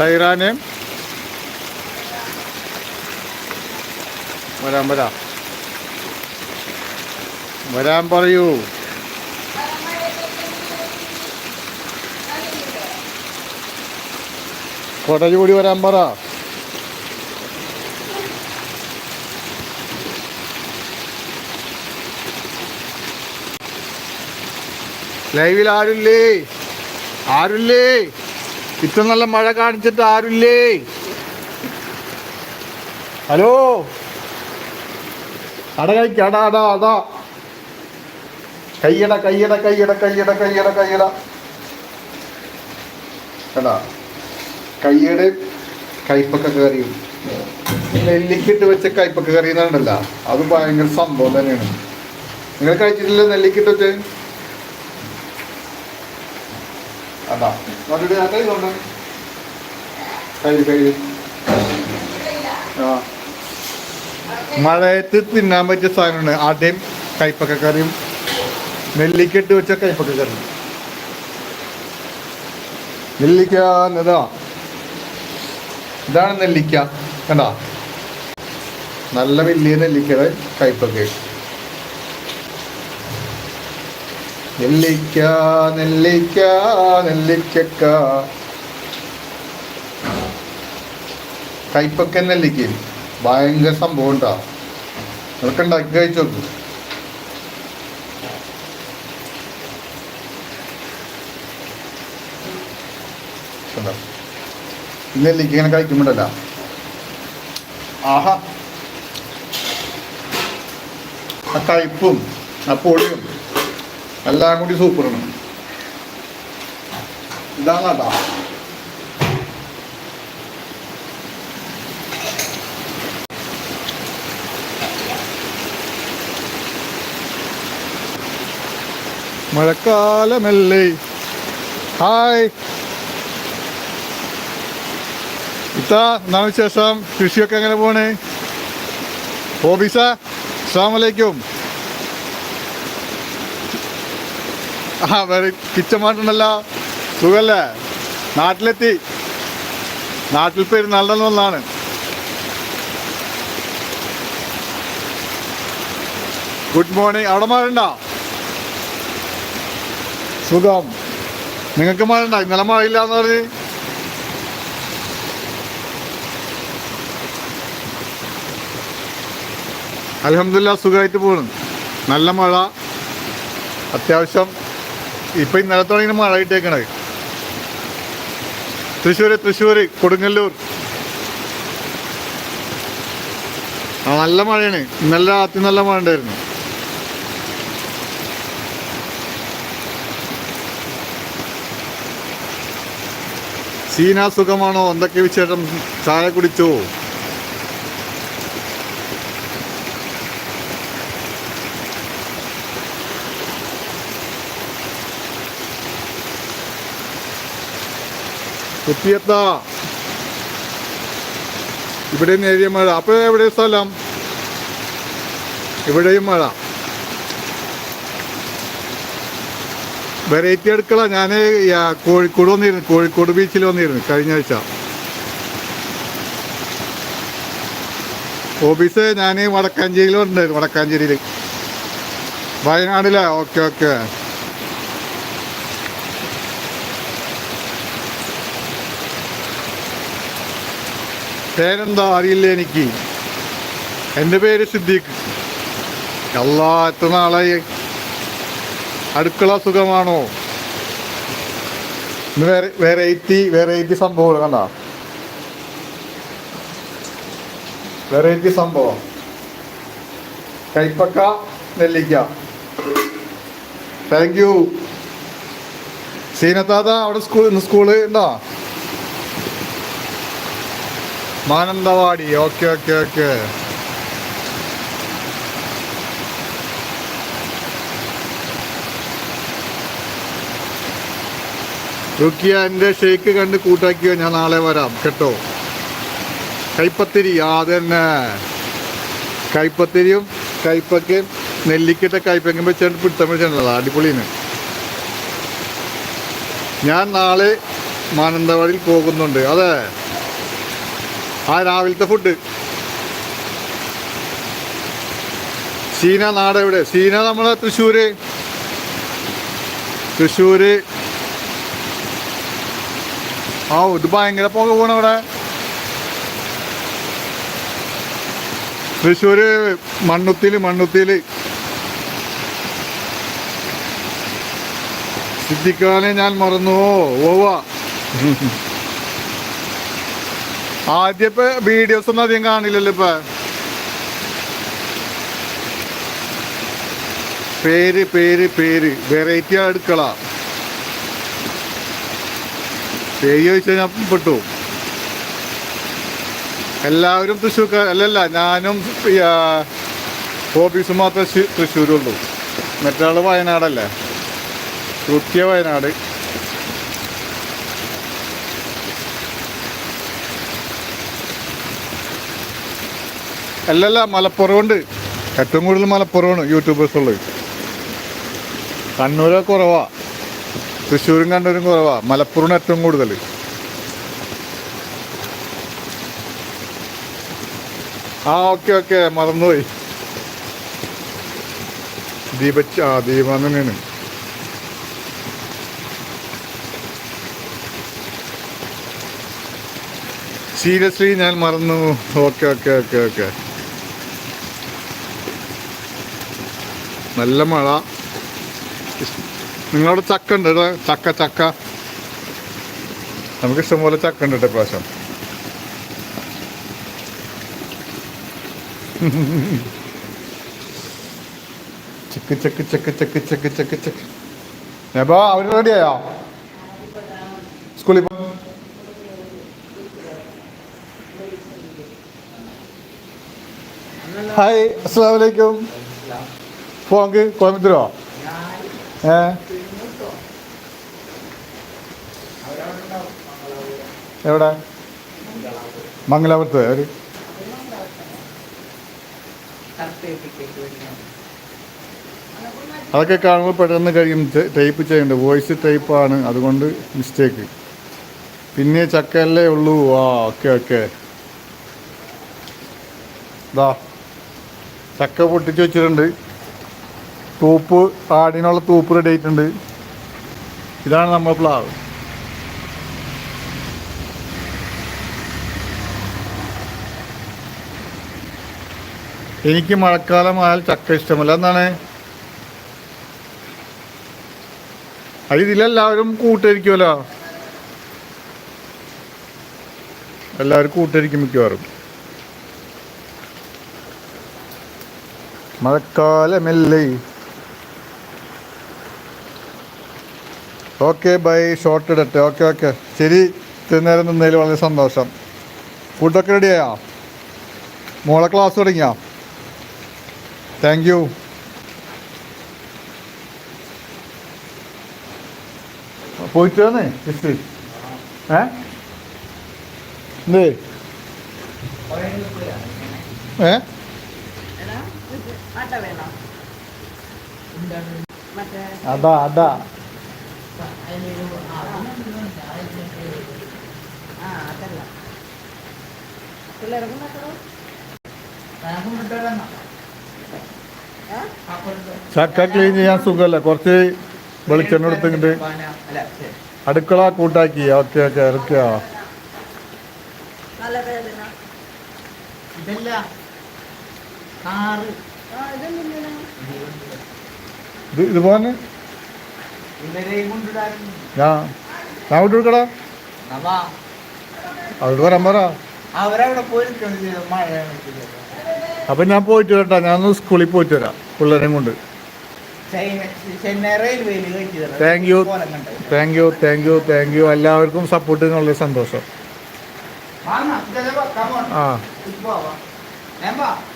സൈറാന് വരാൻ വരാം. വരാൻ പറയൂ. കൊട കൂടി വരാൻ പറ. ലൈവിൽ ആരുല്ലേ? ആരുല്ലേ? ഇത്ര നല്ല മഴ കാണിച്ചിട്ട് ആരുല്ലേ? ഹലോ? അട കഴിക്ക അടാ അടാ കയ്യട കയ്യട കയ്യട കയ്യട കയ്യട കയ്യട. എടാ കയ്യട കയ്പക്ക കറിയും നെല്ലിക്കിട്ട് വെച്ച കയ്പക്ക കറി അത് ഭയങ്കര സംഭവം തന്നെയാണ്. നിങ്ങൾ കഴിച്ചിട്ടില്ല നെല്ലിക്കിട്ട് വെച്ച്? അതാ. നോക്കിട്ട് ഞാൻ കൈ കൊണ്ട് കയ്യിൽ കയ്യിൽ ആ. മഴയത്ത് തിന്നാൻ പറ്റിയ സാധനമാണ് ആദ്യം കയ്പക്ക കറിയും നെല്ലിക്കിട്ട് വെച്ച കൈപ്പക്ക കറി നെല്ലിക്ക എന്നതാ? ഇതാണ് നെല്ലിക്ക. കണ്ടാ? നല്ല വലിയ നെല്ലിക്കയുടെ കയ്പക്ക നെല്ലിക്ക നെല്ലിക്ക നെല്ലിക്കക്ക. കൈപ്പക്ക നെല്ലിക്ക. ഭയങ്കര സംഭവം ഉണ്ടാ നിനക്ക് ഉണ്ടാക്കി കഴിച്ചു നോക്ക്. നെല്ലിക്ക ഇങ്ങനെ കഴിക്കുമ്പോഴല്ല ആഹാ. ആ കയ്പും ആ പൊളിയും എല്ലാം കൂടി സൂപ്പറാണ് ഇതാണ് കേട്ടോ. മഴക്കാലമല്ലേ? ഹായ്. ഇത്താ എന്നാ വിശേഷം? കൃഷിയൊക്കെ എങ്ങനെ പോണേ? ഹോബീസ അസ്സാമലൈക്കും ആ വേറെ കിച്ചമായിട്ടുണ്ടല്ലോ സുഖല്ലേ? നാട്ടിലെത്തി. നാട്ടിൽ പേര് പെരുന്നാളിന് വന്നാണ്. ഗുഡ് മോർണിംഗ് അവിടെ മഴ ഉണ്ടോ സുഖം. നിങ്ങൾക്ക് മഴ ഉണ്ടോ ഇന്നലെ മഴയില്ല എന്ന് പറഞ്ഞ്. അലഹമില്ല സുഖമായിട്ട് പോകണം നല്ല മഴ. അത്യാവശ്യം ഇപ്പം ഇന്നലത്തോടെ മഴ ഇട്ടേക്കണത് തൃശ്ശൂർ തൃശ്ശൂർ കൊടുങ്ങല്ലൂർ. ആ നല്ല മഴയാണ്. ഇന്നലെ രാത്രി നല്ല മഴ ഉണ്ടായിരുന്നു. സീന സുഖമാണോ? എന്തൊക്കെ വിശേഷം? ചായ കുടിച്ചോ? കുത്തിയത്ത. ഇവിടെ നേരിയ മഴ. അപ്പൊ എവിടെ സ്ഥലം? ഇവിടെയും മഴ. വെറൈറ്റി അടുക്കള. ഞാൻ കോഴിക്കോട് വന്നിരുന്നു. കോഴിക്കോട് ബീച്ചിൽ വന്നിരുന്നു കഴിഞ്ഞ ആഴ്ച. ഓഫീസ് ഞാൻ വടക്കാഞ്ചേരിയിൽ ഉണ്ടായിരുന്നു വടക്കാഞ്ചേരിയിൽ വയനാടിലെ. ഓക്കെ ഓക്കെ പേരെന്താ അറിയില്ല എനിക്ക്. എന്റെ പേര് സിദ്ദീഖ്. അല്ലാ എത്ര നാളായി? അടുക്കള സുഖമാണോ? ഇന്ന് വേറെ വെറൈറ്റി വെറൈറ്റി സംഭവം കണ്ട? വെറൈറ്റി സംഭവം. കൈപ്പക്ക നെല്ലിക്ക. താങ്ക് യു സീനത്താത അവിടെ സ്കൂൾ സ്കൂൾ ഉണ്ടോ? Mananthavady. Okay okay okay. Rukiya എന്റെ ഷേക്ക് കണ്ട് കൂട്ടാക്കിയോ? ഞാൻ നാളെ വരാം. കേട്ടോ? കൈപ്പത്തിരി ആ അതന്നെ കൈപ്പത്തിരിയും കൈപ്പക്കയും നെല്ലിക്കട്ട കൈപ്പക്കും വെച്ചാണ് പിടുത്തം അടിപൊളിന് ഞാൻ നാളെ മാനന്തവാടിയിൽ പോകുന്നുണ്ട്. അതെ. ആ രാവിലത്തെ ഫുഡ് സീന നാട് എവിടെ സീന നമ്മളെ തൃശ്ശൂര്. തൃശ്ശൂര്. ആ ഇത് ഭയങ്കര പുക പോണ ഇവിടെ തൃശ്ശൂര് മണ്ണുത്തിൽ മണ്ണുത്തിൽ. സിദ്ധിക്കാനെ ഞാൻ മറന്നു. ഓവ ആദ്യം ഇപ്പൊ വീഡിയോസ് ഒന്നും അധികം കാണില്ലല്ലോ ഇപ്പൊ. പേര് പേര് പേര്. വെറൈറ്റി അടുക്കള പേര് ചോദിച്ചാൽ ഞാൻ പെട്ടു. എല്ലാവരും തൃശ്ശൂർക്കാർ അല്ലല്ല ഞാനും ഓഫീസും മാത്രമേ തൃശ്ശൂ- തൃശ്ശൂരുള്ളൂ. മറ്റാൾ വയനാടല്ലേ? കൃത്യ വയനാട്. അല്ലല്ല മലപ്പുറമുണ്ട്. ഏറ്റവും കൂടുതൽ മലപ്പുറമാണ് യൂട്യൂബേഴ്സ് ഉള്ളത് കണ്ണൂരൊക്കെ കുറവാ. തൃശ്ശൂരും കണ്ണൂരും കുറവാ. മലപ്പുറമാണ് ഏറ്റവും കൂടുതൽ. ആ ഓക്കെ ഓക്കെ. മറന്നുപോയി. ദീപ ആ ദീപ തന്നെയാണ്. സീരിയസ്ലി ഞാൻ മറന്നു. Okay okay okay okay. നല്ല മഴ. നിങ്ങളവിടെ ചക്ക ഉണ്ട്? ചക്ക ചക്ക. നമുക്ക് ഇഷ്ടംപോലെ ചക്ക ഉണ്ട് കേട്ടോ പ്രാവശ്യം ചക്ക് ചക്ക് ചക്ക് ചക്ക് ചക്ക് ചക്ക് ചക്ക്. അപ്പൊ അവർ റെഡിയായോ സ്കൂളിൽ ഹായ് അസ്സാം വലൈക്കും പോങ്ക് കോയമ്പത്തൂരോ? ഏ? എവിടെ? മംഗലാപുരത്ത്. ഒരു അതൊക്കെ കാണുമ്പോൾ പെട്ടെന്ന് കഴിയും. ടൈപ്പ് ചെയ്യണ്ട. വോയിസ് ടൈപ്പാണ്. അതുകൊണ്ട് മിസ്റ്റേക്ക്. പിന്നെ ചക്കല്ലേ ഉള്ളൂ. ആ ഓക്കെ ഓക്കെ. ഇതാ ചക്ക പൊട്ടിച്ച് വെച്ചിട്ടുണ്ട്. തൂപ്പ് ആടിനുള്ള തൂപ്പ് റെഡി ആയിട്ടുണ്ട്. ഇതാണ് നമ്മുടെ പ്ലാവ്. എനിക്ക് മഴക്കാലമായാൽ ചക്ക ഇഷ്ടമല്ല. എന്താണ്? അത് ഇതിലെല്ലാവരും കൂട്ടായിരിക്കുമല്ലോ. എല്ലാവരും കൂട്ടായിരിക്കും മിക്കവാറും. മഴക്കാലമല്ലേ? ഓക്കെ ബൈ ഷോർട്ട് ഇടട്ടെ. ഓക്കെ ഓക്കെ ശരി. ഇത്രയും നേരം നിന്നതിൽ വളരെ സന്തോഷം. ഫുഡൊക്കെ റെഡിയായോ മോളെ ക്ലാസ് തുടങ്ങിയോ? താങ്ക് യു പോയിട്ട് വന്നേ ഹിസ്റ്ററി ഏ? എന്തേ? ഏ? അതാ അതാ. ആ അതല്ല. പിള്ളേർക്കും മക്കളോ ചക്ക ക്ലീൻ ചെയ്യാൻ സുഖമല്ല. കുറച്ച് വെളിച്ചെണ്ണ എടുത്തിട്ട് അടുക്കള കൂട്ടാക്കി. ഓക്കെ ഓക്കെ ഇറക്കുക. ഇത് ഇതുപോലെ ഞാൻ വിട്ടു കൊടുക്കടാ വരാൻ പറ. അപ്പം ഞാൻ പോയിട്ട് വരട്ടാ ഞാനൊന്ന് സ്കൂളിൽ പോയിട്ട് വരാം പിള്ളേരെയും കൊണ്ട്. Thank you. Thank you thank you thank you എല്ലാവർക്കും സപ്പോർട്ട് ചെയ്യുന്നുള്ള സന്തോഷം. ആ. ഞാൻ.